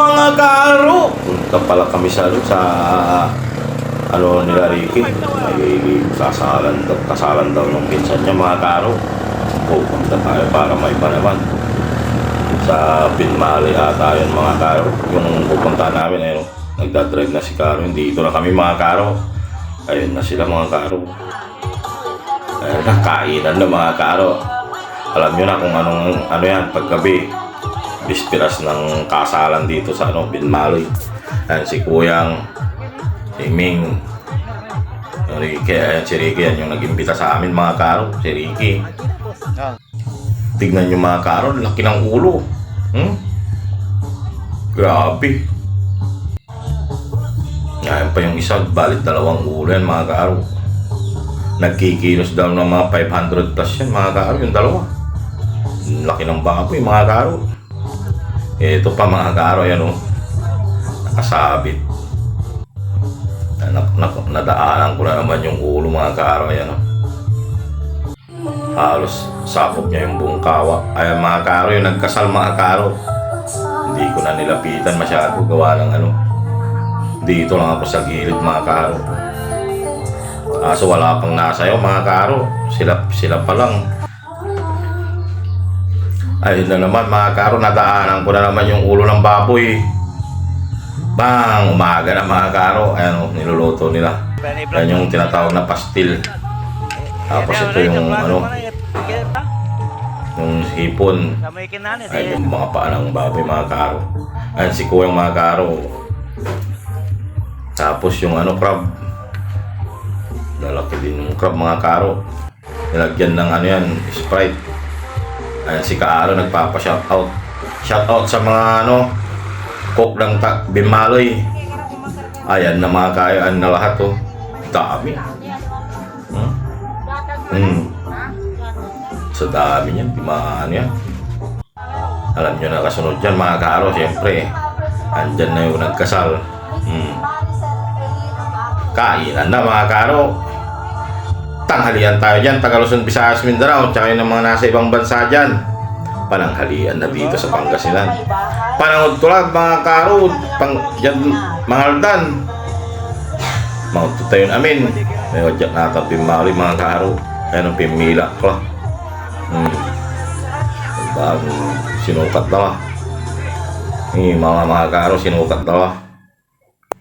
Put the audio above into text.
Mga karo! Punta pala kami sa, ano, sa ano nila Ricky. May kasalan daw, kasalan daw ng pinsan niya mga karo. Pupunta tayo para may pa naman. Sa Pinmali ata yun mga karo. Yung pupunta namin ayun. Nagdadrive na si Karo. Dito na kami mga karo. Ayun na sila mga karo. Ayun na, kainan na mga karo. Alam nyo na kung anong ano yan paggabi bispiras ng kasalan dito sa ano, Binmaloy. Ayan, si Kuyang, si Ming, Ricky, ayan, si Ricky yan yung nag-imbita sa amin mga karo, si Ricky. Tignan nyo mga karo, laki ng ulo. Hmm? Grabe. Ayan pa yung isa, balit dalawang ulo yan mga karo. Nagkikilos daw ng mga 500 plus yan mga karo, yung dalawa. Laki ng baboy mga karo. Ito pa mga karo, yan o. Nakasabit. Nak, nak, nadaanan ko na naman yung ulo mga karo, yan o. Halos sakop niya yung buong kawa. Ayan mga karo, yung nagkasal mga karo. Hindi ko na nilapitan masyado gawa ng ano. Dito lang ako sa gilid mga karo. Kaso wala pang nasayaw mga karo. Sila, sila pa lang. Ayun na naman mga karo, nadaanan ko na naman yung ulo ng baboy. Bang! Umaga na mga karo. Ayan o, niluluto nila. Yan yung tinatawag na pastil. Tapos ito yung ano, yung hipon. Ay, yung mga paa ng baboy mga karo. Ayan si Kuya mga karo. Tapos yung ano, crab. Lalaki din yung crab mga karo. Nilagyan ng ano yan, Sprite. Ayan si Kaaro nagpapa-shoutout. Shoutout sa mga ano, cook ng ta- Bimaloy. Ayan na mga kayaan na lahat oh. Dami. Hmm? Hmm. Sa dami niyan, di maano yan. Alam nyo na kasunod dyan mga kaaro, siyempre. Andyan na yung nagkasal. Hmm. Kainan na mga kaaro. Tanghalian tayo dyan, Tagaluson, Visayas, Mindanao, tsaka yung mga nasa ibang bansa dyan. Pananghalian na dito sa Pangasinan. Panahod ko lang mga karo, pang, dyan, mga aldan. Mount tayo amin. May wadyak na ito, pimali mga karo. Ayan ang pimila ko. Hmm. Bagong sinukat na lah. Ini mga mga karo sinukat na.